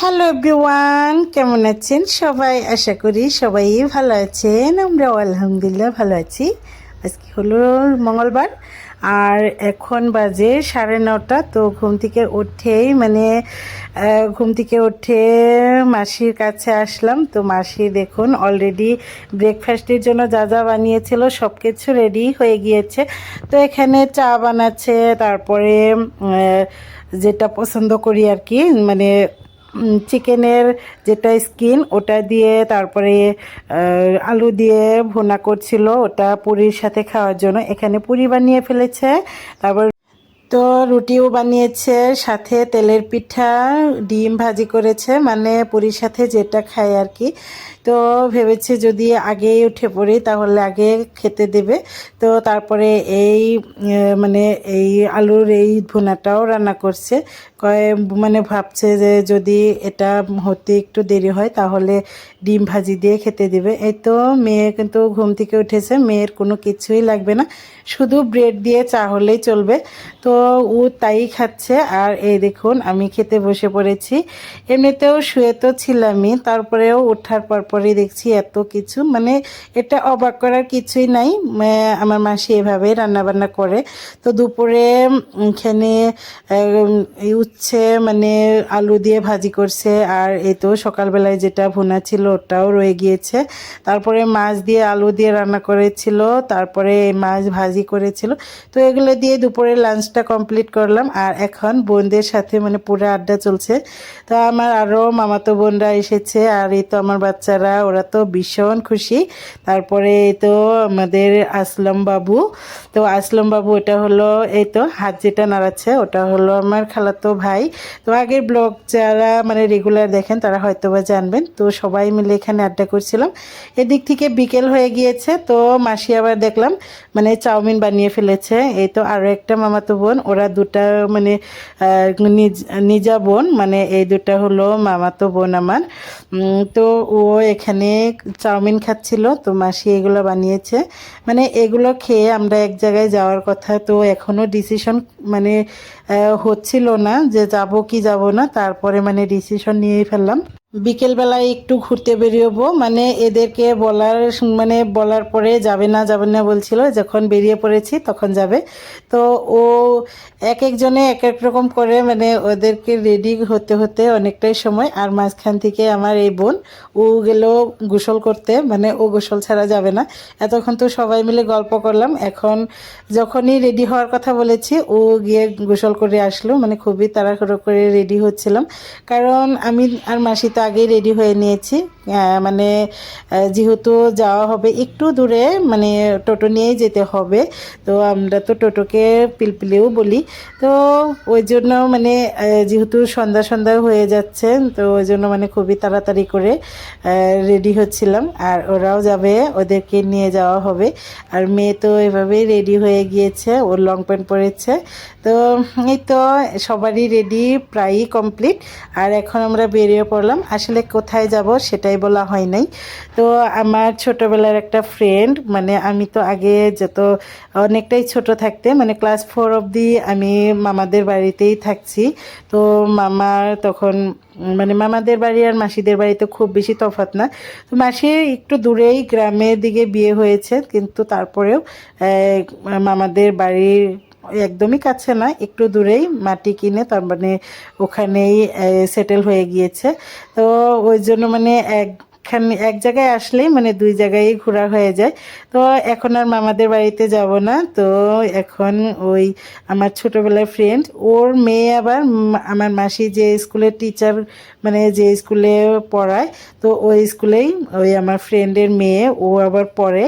Hello everyone কেমন আছেন? সবাই আশা করি সবাই ভালো আছেন। আমরাও আলহামদুলিল্লাহ ভালো আছি। আজকে হলো মঙ্গলবার। আর এখন বাজে সাড়ে নটা, তো ঘুম থেকে উঠেই মানে ঘুম থেকে উঠে মাসির কাছে আসলাম। তো মাসি দেখুন অলরেডি ব্রেকফাস্টের জন্য যা যা বানিয়েছিল সব কিছু রেডি হয়ে গিয়েছে। তো এখানে চা বানাচ্ছে, তারপরে যেটা পছন্দ করি আর কি মানে চিকেনের যেটা স্কিন ওটা দিয়ে তারপরে আলু দিয়ে ভুনা করছিল ওটা পুরির সাথে খাওয়ার জন্য। এখানে পুরি বানিয়ে ফেলেছে। তারপর তো রুটিও বানিয়েছে, সাথে তেলের পিঠা, ডিম ভাজি করেছে মানে পুরীর সাথে যেটা খায় আর কি তো ভেবেছে যদি আগেই উঠে পড়ি, তাহলে আগে খেতে দেবে। তো তারপরে এই মানে এই আলুর এই ভুনাটাও রান্না করছে। মানে ভাবছে যে যদি এটা হতে একটু দেরি হয় তাহলে ডিম ভাজি দিয়ে খেতে দিবে। এই তো মেয়ে কিন্তু ঘুম থেকে উঠেছে, মেয়ের কোনো কিছুই লাগবে না। শুধু ব্রেড দিয়ে চা হলেই চলবে। তো ও তাই খাচ্ছে। আর এই দেখুন, আমি খেতে বসে পড়েছি। এমনিতেও শুয়ে তো ছিলামই। তারপরেও ওঠার পরপরই দেখছি এত কিছু। মানে এটা অবাক করার কিছুই নাই। আমার মাসি এভাবে রান্নাবান্না করে। তো দুপুরে এখানে উচ্ছে মানে আলু দিয়ে ভাজি করছে। আর এই তো সকালবেলায় যেটা ভুনা ছিল, ওটাও রয়ে গিয়েছে। তারপরে মাছ দিয়ে আলু দিয়ে রান্না করেছিল, তারপরে মাছ ভাজি করেছিল। তো এগুলো দিয়ে দুপুরে লাঞ্চটা কমপ্লিট করলাম। আর এখন বোনদের সাথে মানে পুরো আড্ডা চলছে। তো আমার আরও মামাতো বোনরা এসেছে, আর এই তো আমার বাচ্চারা, ওরা তো ভীষণ খুশি। তারপরে তো আমাদের আসলাম বাবু। তো আসলাম বাবু, ওটা হলো এই তো হাত যেটা নাড়াচ্ছে, ওটা হলো আমার খালাতো ভাই, তো আগের ব্লগ যারা মানে রেগুলার দেখেন, তারা হয়তো বা জানবেন। তো সবাই মিলে এখানে আড্ডা করছিলাম। এদিক থেকে বিকেল হয়ে গিয়েছে, তো মাসি আবার দেখলাম মানে চাউমিন বানিয়ে ফেলেছে। এই তো আরও একটা মামাতো বোন, ওরা দুটা মানে নিজ- বোন মানে এই দুটা হলো মামাতো বোন আমার। তো ও এখানে চাউমিন খাচ্ছিল, তো মাসি এগুলো বানিয়েছে। মানে এগুলো খেয়ে আমরা এক জায়গায় যাওয়ার কথা, তো এখনও ডিসিশন মানে হচ্ছিল না। যে যাব কি যাব না তারপরে মানে ডিসিশন নিয়েই ফেললাম। বিকেলবেলায় একটু ঘুরতে বেরিয়েবো। মানে এদেরকে বলার মানে বলার পরে যাবে না যাবে না বলছিল, যখন বেরিয়ে পড়েছি তখন যাবে। তো ও এক একজনে এক এক রকম করে মানে ওদেরকে রেডি হতে হতে অনেকটাই সময়। আর মাঝখান থেকে আমার এই বোন, ও গেল গোসল করতে মানে ও গোসল ছাড়া যাবে না। এতক্ষণ তো সবাই মিলে গল্প করলাম। এখন যখনই রেডি হওয়ার কথা বলেছি, ও গিয়ে গোসল করে আসলো। মানে খুবই তাড়াহুড়ো করে রেডি হচ্ছিলাম। কারণ আমি আর মাসি তো আগেই রেডি হয়ে নিয়েছি। মানে যেহেতু যাওয়া হবে একটু দূরে মানে টোটো নিয়েই যেতে হবে। তো আমরা তো টোটোকে পিলপিলিও বলি। তো ওই জন্য মানে যেহেতু সন্ধ্যা সন্ধ্যা হয়ে যাচ্ছে, তো ওই জন্য মানে খুবই তাড়াতাড়ি করে রেডি হচ্ছিলাম। আর ওরাও যাবে, ওদেরকে নিয়ে যাওয়া হবে। আর মেয়ে তো এভাবেই রেডি হয়ে গিয়েছে ওর লং প্যান্ট পরেছে। তো এই তো সবারই রেডি প্রায়ই কমপ্লিট আর এখন আমরা বেরিয়ে পড়লাম আসলে কোথায় যাব সেটাই বলা হয় নাই। তো আমার ছোটোবেলার একটা ফ্রেন্ড মানে আমি তো আগে যত অনেকটাই ছোট থাকতে মানে ক্লাস ফোর অবধি আমি মামাদের বাড়িতেই থাকছি। তো মামার তখন মানে মামাদের বাড়ি আর মাসিদের বাড়ি তো খুব বেশি তফাৎ না। তো মাসির একটু দূরেই গ্রামের দিকে বিয়ে হয়েছে, কিন্তু তারপরেও মামাদের বাড়ির একদমই কাছে না, একটু দূরেই মাটি কিনে, তার মানে ওখানেই সেটেল হয়ে গিয়েছে। তো ওই জন্য মানে একখানে, এক জায়গায় আসলেই মানে দুই জায়গায় ঘোরা হয়ে যায়। তো এখন আর মামাদের বাড়িতে যাব না। তো এখন ওই আমার ছোটোবেলার ফ্রেন্ড ওর মেয়ে আবার আমার মাসি যে স্কুলের টিচার মানে যে স্কুলে পড়ায়, তো ওই স্কুলেই ওই আমার ফ্রেন্ডের মেয়ে, ও আবার পড়ে।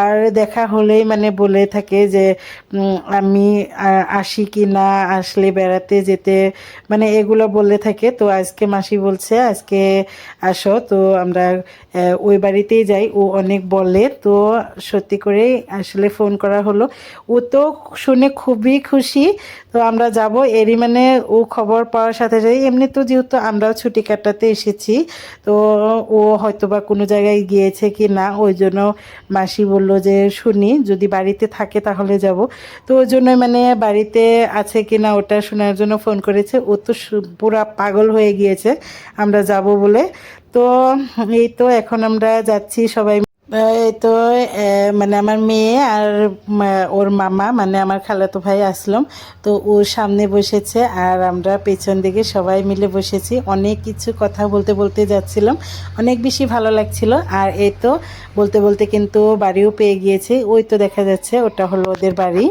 আর দেখা হলেই মানে বলে থাকে যে আমি আসি কি না আসলে বেড়াতে যেতে মানে এগুলো বলে থাকে। তো আজকে মাসি বলছে, আজকে আসো। তো আমরা আহ, ওই বাড়িতেই যাই। ও অনেক বলে। তো সত্যি করেই আসলে ফোন করা হলো। ও তো শুনে খুবই খুশি। তো আমরা যাব। এরই মানে ও খবর পাওয়ার সাথে সাথে এমনি তো যেহেতু আমরাও ছুটি কাটাতে এসেছি তো ও হয়তো বা কোনো জায়গায় গিয়েছে কি না ওই জন্য মাসি বলল যে শুনি যদি বাড়িতে থাকে তাহলে যাব। তো ওই জন্য মানে বাড়িতে আছে কি না ওটা শোনার জন্য ফোন করেছে। ও তো পুরা পাগল হয়ে গিয়েছে। আমরা যাব বলে। তো এই তো এখন আমরা যাচ্ছি সবাই এই তো মানে আমার মেয়ে আর ওর মামা মানে আমার খালাতো ভাই আসলাম। তো ওর সামনে বসেছে আর আমরা পেছন দিকে সবাই মিলে বসেছি। অনেক কিছু কথা বলতে বলতে যাচ্ছিলাম। অনেক বেশি ভালো লাগছিল। আর এই তো বলতে বলতে কিন্তু বাড়িও পেয়ে গিয়েছে। ওই তো দেখা যাচ্ছে, ওটা হলো ওদের বাড়ি।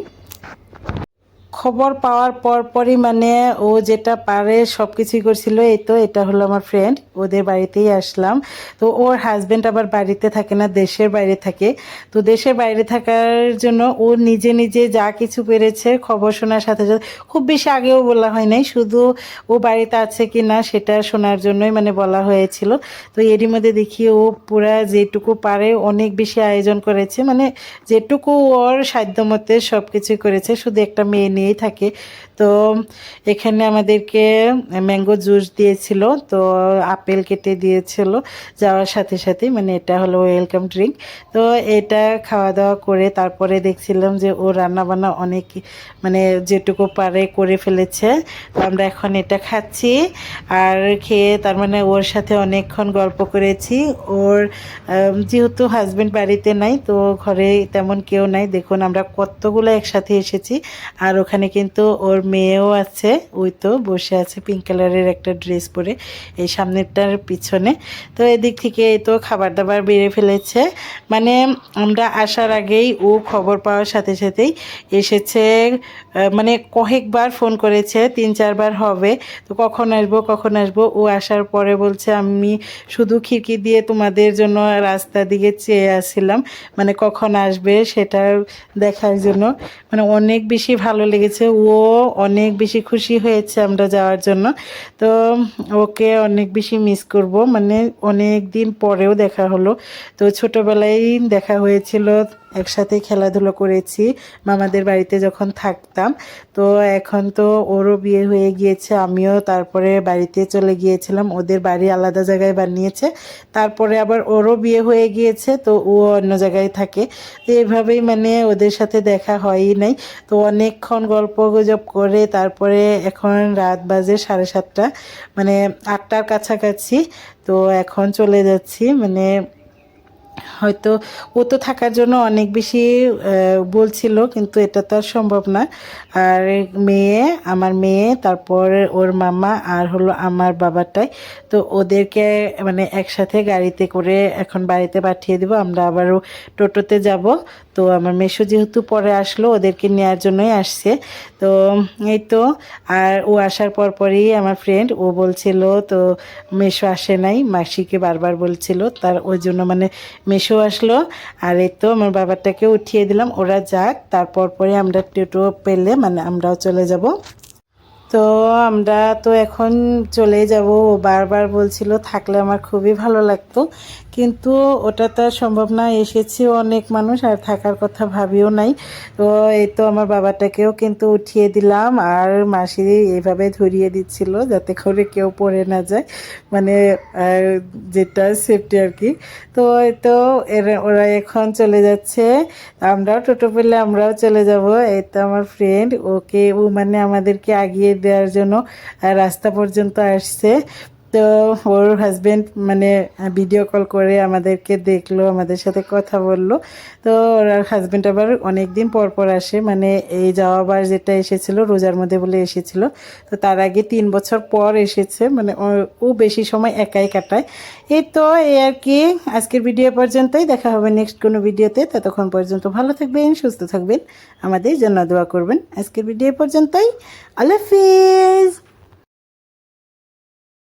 খবর পাওয়ার পর পরই মানে ও যেটা পারে সব কিছুই করছিল, এই তো এটা হলো আমার ফ্রেন্ড ওদের বাড়িতেই আসলাম। তো ওর হাজব্যান্ড আবার বাড়িতে থাকে না, দেশের বাইরে থাকে। তো দেশের বাইরে থাকার জন্য ও নিজে নিজে যা কিছু পেরেছে, খবর শোনার সাথে সাথে, খুব বেশি আগেও বলা হয় নাই, শুধু ও বাড়িতে আছে কি না সেটা শোনার জন্যই মানে বলা হয়েছিল। তো এরই মধ্যে দেখি ও পুরা যেটুকু পারে অনেক বেশি আয়োজন করেছে মানে যেটুকু ওর সাধ্যমতে সব কিছুই করেছে, শুধু একটা মেয়ে নিয়েই থাকে। তো এখানে আমাদেরকে ম্যাঙ্গো জুস দিয়েছিল, তো আপেল কেটে দিয়েছিল। যাওয়ার সাথে সাথে মানে এটা হলো ওয়েলকাম ড্রিঙ্ক। তো এটা খাওয়া দাওয়া করে তারপরে দেখছিলাম যে ও রান্না বান্না অনেক মানে যেটুকু পারে করে ফেলেছে। তো আমরা এখন এটা খাচ্ছি। আর খেয়ে তার মানে ওর সাথে অনেকক্ষণ গল্প করেছি। ওর যেহেতু হাজবেন্ড বাড়িতে নাই, তো ঘরে তেমন কেউ নাই। দেখুন আমরা কতগুলো একসাথে এসেছি, আর ওখানে কিন্তু ওর মেয়েও আছে, ওই তো বসে আছে পিঙ্ক কালারের একটা ড্রেস পরে, এই সামনেরটার পিছনে। তো এদিক থেকে তো খাবার দাবার বেড়ে ফেলেছে। মানে আমরা আসার আগেই ও খবর পাওয়ার সাথে সাথেই এসেছে মানে কয়েকবার ফোন করেছে, তিন চারবার হবে। তো কখন আসব কখন আসব? ও আসার পরে বলছে, আমি শুধু খিড়কি দিয়ে তোমাদের জন্য রাস্তা দিকে চেয়ে আসছিলাম। মানে কখন আসবে সেটা দেখার জন্য। মানে অনেক বেশি ভালো লেগেছে। ও অনেক বেশি খুশি হয়েছে আমরা যাওয়ার জন্য। তো ওকে অনেক বেশি মিস করব। মানে অনেক দিন পরেও দেখা হলো। তো ছোটোবেলায় দেখা হয়েছিল একসাথে খেলাধুলো করেছি। মামাদের বাড়িতে যখন থাকতাম। তো এখন তো ওরও বিয়ে হয়ে গিয়েছে, আমিও তারপরে বাড়িতে চলে গিয়েছিলাম। ওদের বাড়ি আলাদা জায়গায় বানিয়েছে। তারপরে আবার ওরও বিয়ে হয়ে গিয়েছে, তো ও অন্য জায়গায় থাকে। তো এভাবেই মানে ওদের সাথে দেখা হয়ই নাই। তো অনেকক্ষণ গল্প গুজব করে তারপরে এখন রাত বাজে সাড়ে সাতটা। মানে আটটার কাছাকাছি। তো এখন চলে যাচ্ছি। মানে হয়তো ও তো থাকার জন্য অনেক বেশি বলছিল, কিন্তু এটা তো আর সম্ভব না। আর মেয়ে, আমার মেয়ে, তারপর ওর মামা আর হলো আমার বাবাটাই। তো ওদেরকে মানে একসাথে গাড়িতে করে এখন বাড়িতে পাঠিয়ে দেবো, আমরা আবারও টোটোতে যাব। তো আমার মেশো যেহেতু পরে আসলো, ওদেরকে নেওয়ার জন্যই আসছে। তো এই তো, আর ও আসার পর পরই আমার ফ্রেন্ড ও বলছিল, তো মেশো আসে নাই? মাসিকে বারবার বলছিল, তার ওই জন্য মানে মেশো আসলো, আর এই তো আমার বাবারটাকে উঠিয়ে দিলাম, ওরা যাক, তারপর পরে আমরা টোটো পেলে মানে আমরাও চলে যাব। তো আমরা তো এখন চলে যাব বারবার বলছিল থাকলে আমার খুবই ভালো লাগতো। কিন্তু ওটা তো সম্ভব না, এসেছি অনেক মানুষ আর থাকার কথা ভাবিও নাই। তো এই তো আমার বাবাটাকেও কিন্তু উঠিয়ে দিলাম আর মাসি এইভাবে ধরিয়ে দিচ্ছিল যাতে করে কেউ পড়ে না যায় মানে যেটা সেফটি আর কি। তো এই তো এরা, ওরা এখন চলে যাচ্ছে, আমরাও টোটো পেলে আমরাও চলে যাব। এই তো আমার ফ্রেন্ড ওকে ও মানে আমাদেরকে আগিয়ে দেওয়ার জন্য রাস্তা পর্যন্ত আসছে। তো ওর হাজব্যান্ড মানে ভিডিও কল করে আমাদেরকে দেখল, আমাদের সাথে কথা বলল। তো ওর হাজবেন্ড আবার অনেক দিন পর পর আসে মানে এই যাওয়াবার যেটা এসেছিল, রোজার মধ্যে বলে এসেছিল। তো তার আগে তিন বছর পর এসেছে মানে ও বেশি সময় একাই কাটায়। এই তো এই আর কি, আজকের ভিডিও পর্যন্তই। দেখা হবে নেক্সট কোনো ভিডিওতে ততক্ষণ পর্যন্ত ভালো থাকবেন, সুস্থ থাকবেন। আমাদের জন্য দোয়া করবেন। আজকের ভিডিও পর্যন্তই। আল্লাহ হাফিজ।